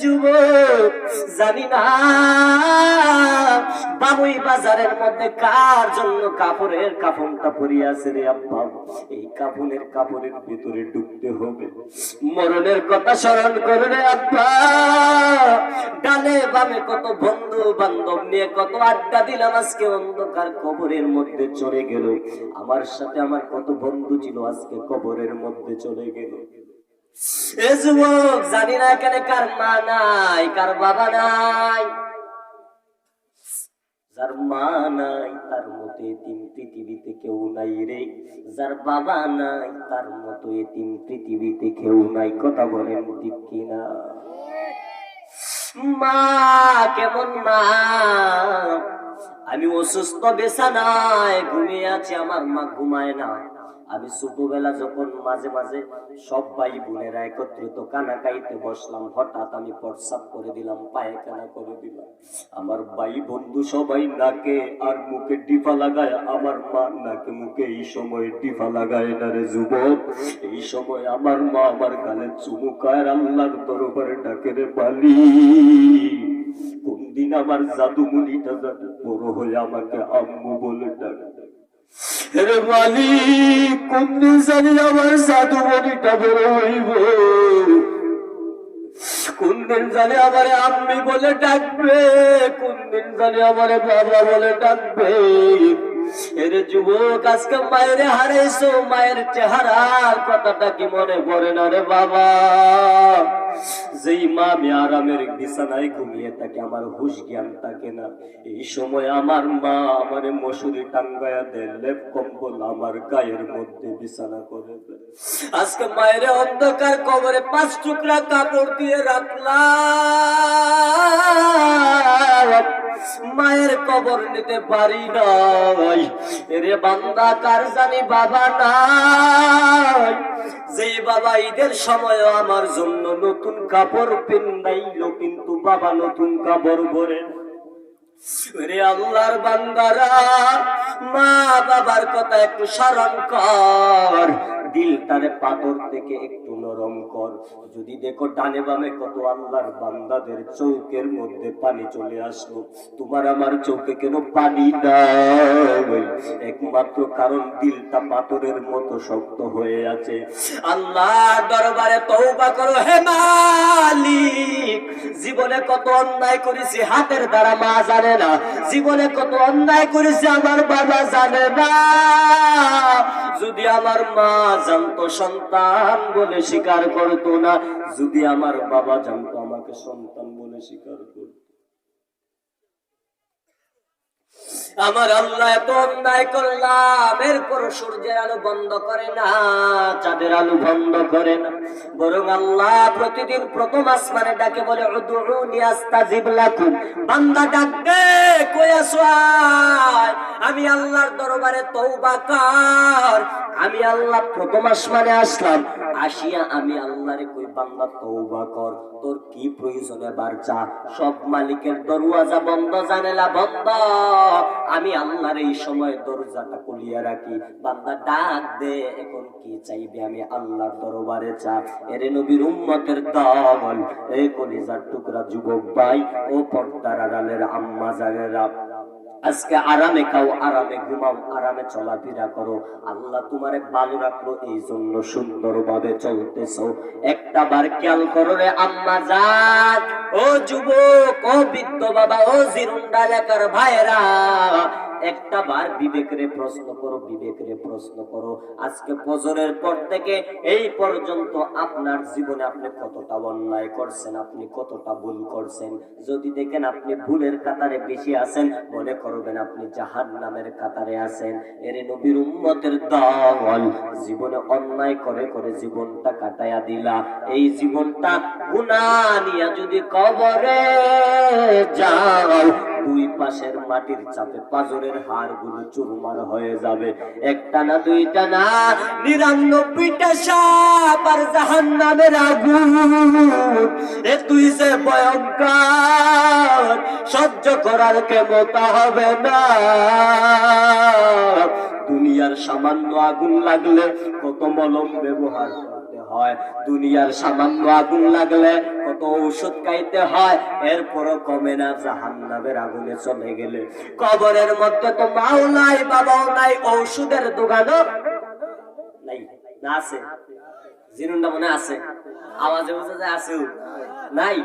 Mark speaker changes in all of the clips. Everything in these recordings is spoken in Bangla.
Speaker 1: যুবক? জানি না। বাবুই বাজারের মধ্যে কার জন্য কাপড়ের রে আব্বা? এই কাপড়ের কাপড়ের ভিতরে ঢুকতে হবে। মরণের কথা স্মরণ করে আব্বা। ডানে বামে কত বন্ধু বান্ধব নিয়ে কত আড্ডা দিলাম আজকে অন্ধকার কবরের মধ্যে চলে গেল। আমার সাথে আমার কত বন্ধু ছিল আজকে কবরের মধ্যে চলে গেল। যুবক জানি না কার মা নাই, কার বাবা নাই। যার মা নাই, তার মতো পৃথিবীতে কেউ নাই রে। যার বাবা নাই, তার মতো পৃথিবীতে কেউ নাই। কথা বলেন ঠিক কিনা? মা, কেমন মা? আমি অসুস্থ, বেছানায় ঘুমিয়ে আছি, আমার মা ঘুমায় না। আমি ছোটবেলা যখন মাঝে মাঝে সব ভাই বোনেরা একত্রিত কানাকাইতে বসলাম, হঠাৎ আমি প্রস্রাব করে দিলাম পায়খানা করে দিলাম। আমার ভাই বন্ধু সবাই নাকে আর মুখে ডিফা লাগায়, আমার মা নাকে মুখে এই সময় ডিফা লাগায় না রে যুবক? এই সময় আমার মা আমার গালে চুমুকায় আল্লাহর দরবারে ডাকে রে বালি কোন দিন আমার জাদুমণিটা যাবে বড় হয়ে আমাকে আম্মু বলে ডাকে। রে মালিক কোন দিন জানি আমার জাদুমণিটা বড় হইব। কোন দিন জানি আমার আম্মি বলে ডাকবে কোন দিন জানি আমার বাবা বলে ডাকবে। এর যুবক আজকে মায়ের হারাইছো, মায়ের চেহারার কথাটা কি মনে পড়ে না রে বাবা? যেই মা আমি আরামের বিছানায় ঘুমিয়ে থাকে, আমার হুশ জ্ঞান থাকে না। এই সময় আমার মা আমার মশুরি টাঙ্গায়া দেয় লেপ কম্বল আমার গায়ের মধ্যে বিছানা করে আজকে মায়ের অন্ধকার কবরে পাঁচ টুকরা কাপড় দিয়ে রাখলাম। মায়ের কবর নিতে পারি নাই। রে বান্দা, কার জানি বাবা নাই? যেই বাবা ঈদের সময় আমার জন্য নতুন কাপড় পিন্দাইল, কিন্তু বাবা নতুন কাপড় ভরে রে আল্লাহর বান্দারা মা বাবার কথা একটু স্মরণ কর। দিল তারে পাথর থেকে একটু নরম কর। যদি দেখো ডানে বামে কত আল্লাহর বান্দাদের চৌকের মধ্যে পানি চলে আসলো, তোমার আমার চোখে কেন পানি নাই? একমাত্র কারণ দিলটা পাথরের মতো শক্ত হয়ে আছে। আল্লাহ দরবারে তৌবা করো, হে মালিক। জীবনে কত অন্যায় করেছি, হাতের দ্বারা মা জানে না। জীবনে কত অন্যায় করেছি, আমার বাবা জানে না। যদি আমার মা জানতো সন্তান বলে স্বীকার করতো না। যদি আমার বাবা জানতো, আমাকে সন্তান বলে স্বীকার করতো। আমার আল্লাহ এত অন্যায় করলাম, এরপর সূর্যের আলো বন্ধ করে না, চাঁদের আলো বন্ধ করে না। বরং আল্লাহ প্রতিদিন প্রথম আসমানে ডাকে বলে বান্দা কই আমি আল্লাহর দরবারে তওবা কর। আমি আল্লাহ প্রথম আসমানে আসলাম, আসিয়া আমি আল্লাহরে কই, বান্দা তৌবা কর। তোর কি প্রয়োজন এবার চা সব মালিকের দরওয়াজা বন্ধ, জানেলা বন্ধ। আমি আল্লাহর এই সময় দরজাটা খুলিয়া রাখি। বান্দা ডাক দে, এখন কি চাইবে আমি আল্লাহর দরবারে চা। এরে নবীর উম্মতের দল এই কলিজার টুকরা যুবক ভাই, ও পর্দার আড়ালের আম্মা জানেরা আজকে আরামে খাও, আরামে ঘুমাও, আরামে চলাফেরা করো। আল্লাহ তোমারে ভালো রাখল এই জন্য সুন্দর ভাবে চলতেছ। একটা বার খেয়াল করো রে আম্মা যাক ও যুবক, ও বৃদ্ধ বাবা, ও জিরুন্ডা লেখার ভাইরা একটা বার বিবেকরে প্রশ্ন করো, বিবেকরে প্রশ্ন করো। আজকে ফজরের পর থেকে এই পর্যন্ত আপনার জীবনে আপনি কতটা অন্যায় করছেন, আপনি কতটা ভুল করছেন? যদি দেখেন আপনি ভুলের কাতারে বেশি আছেন, মনে করবেন আপনি জাহান নামের কাতারে আছেন। এর নবীর উম্মতের দল জীবনে অন্যায় করে করে জীবনটা কাটায়া দিলা। এই জীবনটা গুনাহ নিয়া যদি কবরে যাও দুই পাশের মাটির চাপে পাজরের হাড়গুলো চুরমার হয়ে যাবে। একটা না দুইটা না, নিরানব্বইটা সাপ আর জাহান নামের আগুন। এ তুই যে ভয়ঙ্কর, সহ্য করার ক্ষমতা হবে না। দুনিয়ার সামান্য আগুন লাগলে কত মলম ব্যবহার করতে হয়। দুনিয়ার সামান্য আগুন লাগলে কত ঔষধ খাইতে হয়। এরপরও কমে না, জাহান্নামের আগুনে চলে গেলে। কবরের মধ্যে তো মাও নাই, বাবাও নাই, ঔষধের দোকানও নাই। না আছে? জিনুনটা মনে আছে? আওয়াজে বুঝে যায় আছে নাই?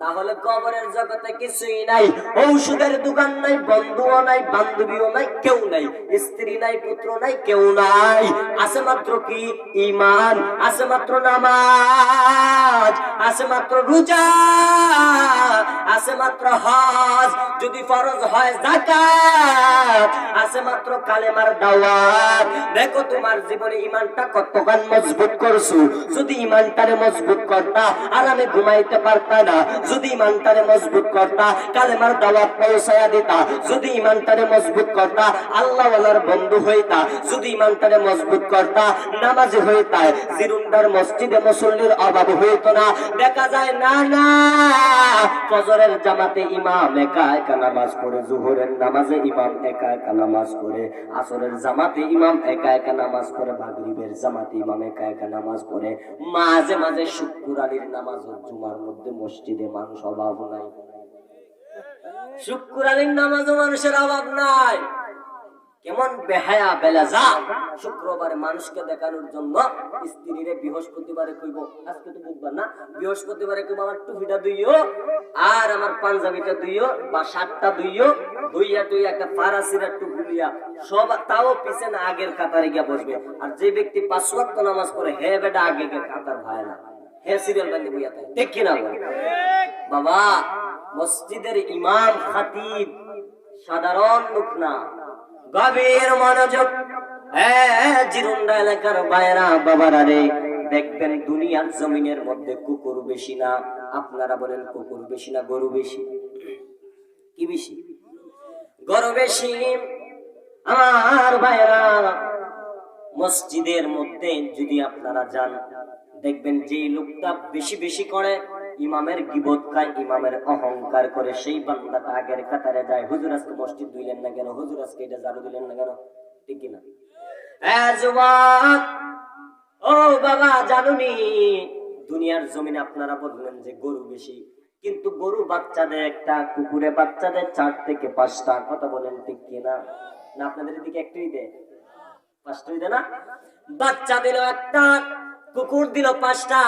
Speaker 1: তাহলে কবরের জগতে কিছুই নাই, ঔষধের দোকান নাই, বন্ধুও নাই, বান্ধবীও নাই, কেউ নাই, স্ত্রী নাই, পুত্র নাই, কেউ নাই। আছে মাত্র কি? ইমান আছে মাত্র নামাজ, আছে মাত্র রোজা, আছে মাত্র হজ। যদি ফরজ হয় যাকাত, আছে মাত্র কালেমার দাওয়াত। দেখো তোমার জীবনে ইমানটা কতখান মজবুত করছ। যদি ইমানটারে মজবুত করতা, আরামে ঘুমাইতে পারতা না। যদি ইমানটারে মজবুত করতা, কালেমার দাওয়াত পৌঁছায়া দিতা। যদি ইমানটারে মজবুত করতা আল্লাহ ওয়ালার বন্ধু হইতা। যদি ইমানটারে মজবুত করতা, নামাজি হইতা। জিরুন্দার মসজিদে মুসল্লির অভাব হইতো না। দেখা যায়, না না, ফজরের জামাতে ইমাম একা একা নামাজ পড়ে, জুহরের নামাজে ইমাম একা একা নামাজ পড়ে, আসরের জামাতে ইমাম একা একা নামাজ পড়ে, মাগরিবের জামাতে ইমাম একা একা নামাজ পড়ে। মাঝে মাঝে আলীর নামাজ জুমার মধ্যে মসজিদে মানুষ অভাব নাই। শুক্রানির নামাজও মানুষের অভাব নাই। কেমন বেহায়া, বেলাজা। শুক্রবারে মানুষকে দেখানোর জন্য স্ত্রীরে বৃহস্পতিবারে কইব, আজকে তো বুধবার না, বৃহস্পতিবারে কইব, আমার টুপিটা দুইও আর আমার পাঞ্জাবিটা দুইও বা শার্টটা দুইও দুইয়া দুই একটা ফারাসির একটু গুলিয়া সব তাও পিছে না আগের কাতারে গিয়ে বসবে। আর যে ব্যক্তি পাঁচ নামাজ পড়ে, হে বেটা, আগে কাতার ভাই না হে সিরিয়াল বান্ধে বইয়া থাকে ঠিক কিনা বাবা মসজিদের ইমাম খাতিব সাধারণ লোক না। গভীর মনোযোগ। জিরুন্ডা এলাকার বাইরা বাবারা রে দেখবেন দুনিয়ার জমিনের মধ্যে কুকুর বেশি না। আপনারা বলেন কুকুর বেশি না গরু বেশি? কি বেশি? গরু বেশি। আমার ভাইরা মসজিদের মধ্যে যদি আপনারা যান, দেখবেন যে লোকটা বেশি বেশি করে ইমামের গিবত খায়, ইমামের অহংকার করে, সেই বান্দাটা আগের কাতারে যায়, হুজুর, আজকে মসজিদ দিলেন না কেন? হুজুর, আজকে এটা জারু দিলেন না কেন? ঠিক কিনা? ও বাবা, জানুনি! দুনিয়ার জমিনে আপনারা বললেন যে গরু বেশি, কিন্তু গরু বাচ্চাদের একটা, কুকুরে বাচ্চাদের চার থেকে পাঁচটা, কথা বলেন ঠিক কিনা? না, আপনাদের দিকে একটাই দেয়। বাচ্চা দিল একটা, কুকুর দিল পাঁচটা।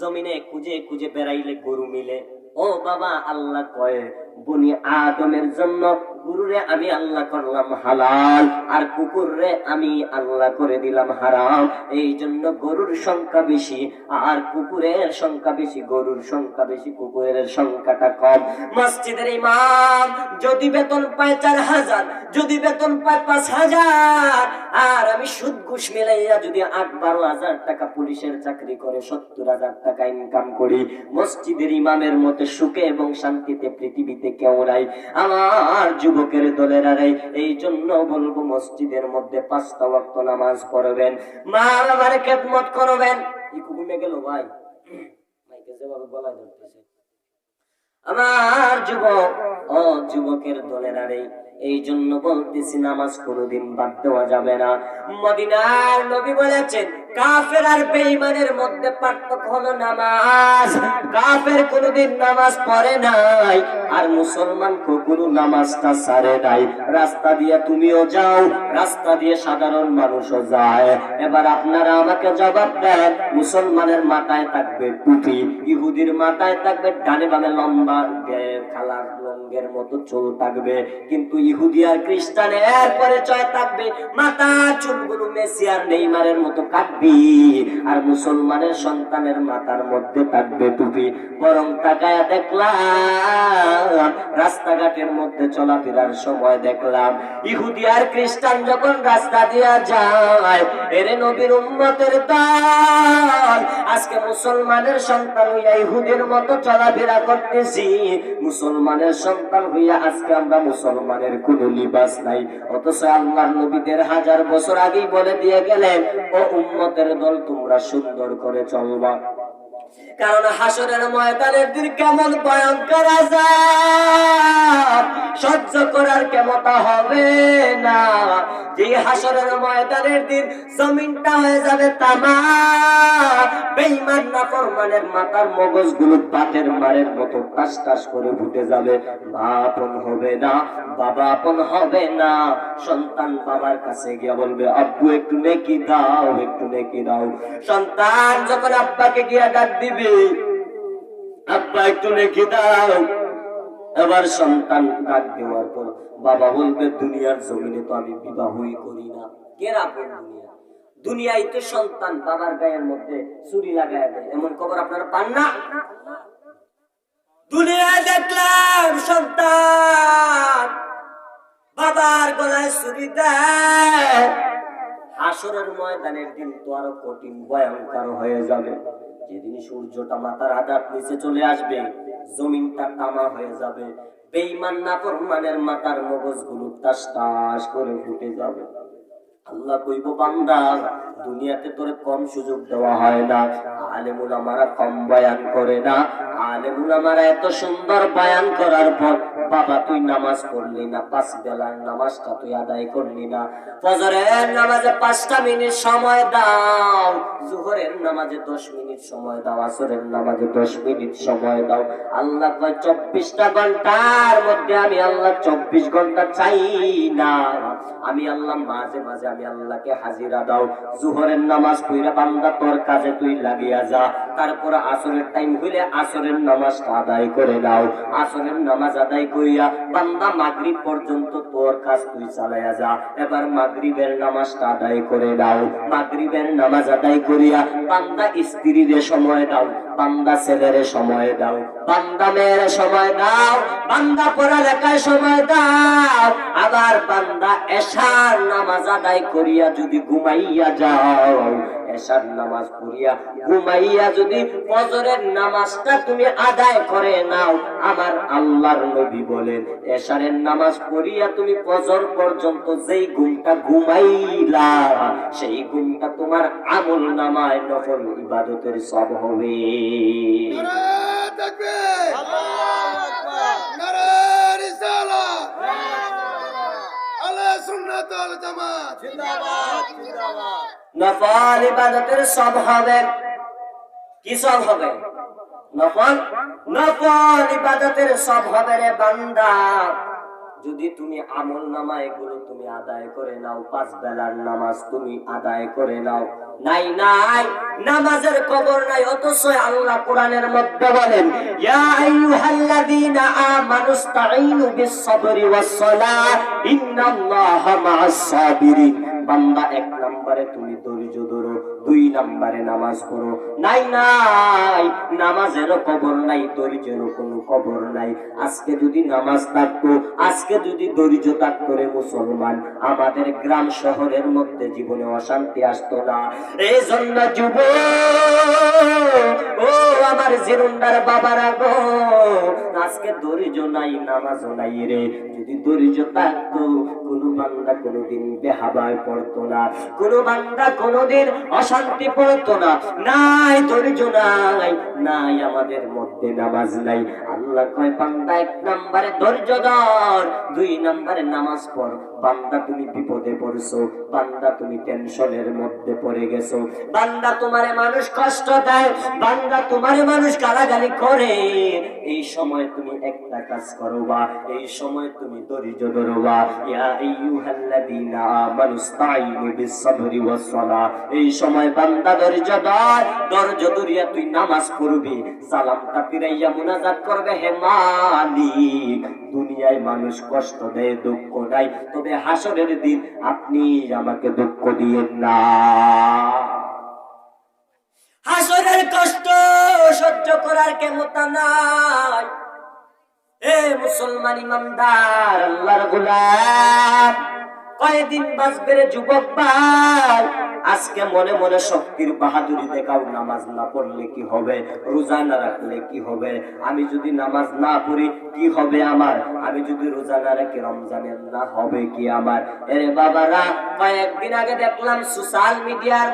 Speaker 1: জমিনে খুঁজে খুঁজে বেড়াইলে গরু মিলে। ও বাবা, আল্লাহ কয়ে, বনি আদমের জন্য গুরুরে আমি আল্লাহ করলাম হালাল, আর কুকুররে আমি আল্লাহ করে দিলাম হারাম। এই জন্য গরুর সংখ্যা বেশি, আর কুকুরের সংখ্যা বেশি, গরুর সংখ্যা বেশি, কুকুরের সংখ্যাটা কম। মসজিদের ইমাম যদি বেতন পায় চার হাজার, যদি বেতন পায় পাঁচ হাজার, আর আমি সুদ ঘুষ মিলাইয়া যদি আট বারো হাজার টাকা পুলিশের চাকরি করে, সত্তর হাজার টাকা ইনকাম করি, মসজিদের ইমামের মতো সুখে এবং শান্তিতে পৃথিবীতে কেউ নাই। আমার যুবকের দলের আরে এই জন্য বলব মসজিদের মধ্যে পাঁচটা ওয়াক্ত নামাজ পড়বেন। মা খেদমত করবেন। ইকু ঘুমে গেল ভাই? মাইকে যেভাবে গলায় ধরতেছে। আমার যুবক, ও যুবকের দলের আরে এই জন্য বলতেছি নামাজ কোনোদিন বাদ দেওয়া যাবে না। মদিনার নবী বলেছেন কাফের আর বেঈমানের মধ্যে পার্থক্য হলো নামাজ। কাফের কোনোদিন নামাজ পড়ে নাই, আর মুসলমান কখনো নামাজটা সারে নাই। রাস্তা দিয়ে তুমিও যাও, রাস্তা দিয়ে সাধারণ মানুষও যায়। এবার আপনারা আমাকে জবাব দেন, মুসলমানের মাথায় থাকবে টুপি ইহুদির মাথায় থাকবে ডানে বামে লম্বা খালার লঙ্গের মতো চুল থাকবে। কিন্তু ইহুদি আর খ্রিস্টানের পরিচয় থাকবে, মাথা চুলগুলো মেসি আর নেইমারের মতো কাটবে। থাকবি আর মুসলমানের সন্তানের মাথার মধ্যে থাকবে টুপি। বরং তাকায় দেখলাম, রাস্তাঘাটের মধ্যে চলাফেরার সময় দেখলাম, ইহুদি আর খ্রিস্টান যখন রাস্তা দিয়া যায়, এরে নবীর উম্মতের দল। আজকে মুসলমানের সন্তান হইয়া ইহুদের মতো চলাফেরা করতেছি। মুসলমানের সন্তান হইয়া আজকে আমরা মুসলমানের কোনো লিবাস নাই। অথচ আল্লাহর নবীদের হাজার বছর আগেই বলে দিয়ে গেলেন, ও উম্মতের দল তোমরা সুন্দর করে চলবা। কারণ হাসরের ময়দানের দিন কেমন ভয়ঙ্কর আজাব সহ্য করার ক্ষমতা হবে না। যে হাসরের ময়দানের দিন জমিনটা হয়ে যাবে তামা। বেঈমান না ফরমানের মাথার মগজগুলো বাতের মারের মতো টাস টাস করে ফুটে যাবে। মা আপন হবে না, বাবা আপন হবে না। সন্তান বাবার কাছে গিয়ে বলবে, আব্বু, একটু নেকি দাও, একটু নেকি দাও। সন্তান যখন আব্বাকে গিয়া ডাক দিবে। আব্বা একটু নেকি দাও। এবার সন্তান ডাক দেওয়ার পর বাবা বলবে, দুনিয়ার জমিনে তো আমি বিবাহই করি না। কেরা দুনিয়া? দুনিয়ায় তো সন্তান বাবার গায়ের মধ্যে চুরি দেয়। এমন খবর আপনারা পান না? দুনিয়ায় দেখলাম সন্তান বাবার গলায় চুরি দেয়। ময়দানের দিন তো আরও কঠিন, ভয়ঙ্কর হয়ে যাবে। যেদিন সূর্যটা মাথার আঘাত নিচে চলে আসবে, জমিনটা তামা হয়ে যাবে। বেইমান না মানের মাথার মগজগুলো তাস তাস করে ফুটে যাবে। আল্লাহ কইব, বান্দা দুনিয়াতে তোরে কম সুযোগ দেওয়া হয় না। আলেমুল আমারা কম বয়ান করে না। আলেমুল আমারা এত সুন্দর বয়ান করার পর, বাবা তুই নামাজ পড়লি না, পাঁচ বেলার নামাজটা তুই আদায় করলি না। ফজরের নামাজে পাঁচটা মিনিট সময় দাও নামাজে দশ মিনিট সময় দাও, আসরের নামাজে দশ মিনিট সময় দাও। আল্লাহ চব্বিশটা ঘণ্টার মধ্যে আমি আল্লাহ চব্বিশ ঘণ্টা চাই না। আমি আল্লাহ মাঝে মাঝে আমি আল্লাহকে হাজিরা দাও। জোহরের নামাজ পড়া বান্দা তোর কাজে তুই লাগিয়া যা। তারপর আসরের টাইম হইলে আসরের নামাজটা আদায় করে দাও আসরের নামাজ আদায় করিয়া বান্দা মাগরিব পর্যন্ত তোর কাজ তুই চালাইয়া যা। এবার মাগরিবের নামাজটা আদায় করে দাও মাগরিবের নামাজ আদায় করিয়া বান্দা স্ত্রীরে সময় দাও, বান্দা ছেলেরে সময় দাও, বান্দা মেয়ের সময় দাও, বান্দা পড়ালেখায় সময় দাও। আবার বান্দা এশার নামাজ আদায় করিয়া যদি ঘুমাইয়া যাও এশার নামাজ পড়িয়া ঘুমাইয়া যদি ফজরের নামাজটা তুমি আদায় করে নাও আমার আল্লাহর নবী বলেন এশারের নামাজ পড়িয়া তুমি ফজর পর্যন্ত যেই ঘুমটা ঘুমাইলা সেই ঘুমটা তোমার আমল নামায় নফল ইবাদতের সব হবে।
Speaker 2: নারে তাকবীর নারে রিসালাত। আলে সুন্নাত জামাত। জিন্দাবাদ জিন্দাবাদ।
Speaker 1: নফল ইবাদতের সব হবে। কি সব হবে? নফল? নফল ইবাদতের সব হবে রে বান্দা। যদি তুমি আমল নামা এগুলো তুমি আদায় করে নাও, পাঁচ বেলার নামাজ তুমি আদায় করে নাও। নাই নাই, নামাজের কবর নাই, অথচ আল্লাহ কোরআনের মধ্যে বলেন, ইয়া আইয়ুহাল্লাযীনা আমানুস্তাঈনু বিস-সাবরি ওয়াস-সালাহ, ইন্নাল্লাহা মা'আস সাবিরিন বান্দা এক নম্বরে তুমি ধৈর্য ধরো। দুই নম্বরে নামাজ পড়ো। নাই নাই, নামাজেরও কবর নাই, ধৈর্যেরও কোনো কবর নাই। আজকে যদি নামাজ থাকতো, আজকে যদি ধৈর্য থাকতো রে মুসলমান, আমাদের গ্রাম শহরের মধ্যে জীবনে অশান্তি আসতো না। এই জন্য যুব, ও আমার জিরুন্দার বাবারা গো, আজকে ধৈর্য নাই, নামাজও নাই রে। যদি ধৈর্য থাকতো, কোনো বান্দা কোনোদিন বেহাবায় পড়তো না। কোনো বান্দা কোনোদিন অশান্তি পড়তো না। নাই ধৈর্য নাই নাই আমাদের মধ্যে নামাজ নাই। আল্লাহ কয়, বান্দা এক নম্বরে ধৈর্য ধর, দুই নম্বরে নামাজ পড়। বান্দা তুমি বিপদে পড়ছো, বান্দা তুমি টেনশনের মধ্যে পড়ে গেছো। বান্দা তোমারে মানুষ কষ্ট দেয়, বান্দা তোমারে মানুষ গালাগালি করে। এই সময় তুমি একটা কাজ করো বা এই সময় তুমি ধৈর্য ধরো বা ইয়া আইয়ুহাল্লাযীনা আমানুস্তাঈনু বিস-সাবরি ওয়াস-সালাহ। এই সময় বান্দা ধৈর্য ধর, ধৈর্য ধরিয়া তুই নামাজ সালামটা ফিরাইয়া করবে হে মালিক। দুনিয়ায় মানুষ কষ্ট দেয়, দুঃখ নাই তবে হাসরের দিন আপনি আমাকে দুঃখ দিয়েন না। হাসরের কষ্ট সহ্য করার ক্ষমতা নাই। এ মুসলমান ইমানদার, আল্লাহর গোলাম। কয়েকদিন বাঁচবে রে যুবক ভাই। আজকে মনে মনে শক্তির বাহাদুরি দেখাও, নামাজ না পড়লে কি হবে? রোজা না রাখলে কি হবে? আমি যদি নামাজ না পড়ি, কি হবে আমার? আমি যদি রোজা না রাখি, রমজানের না হবে কি আমার? এরে বাবারা, কয়েকদিন আগে দেখলাম সোশ্যাল মিডিয়ার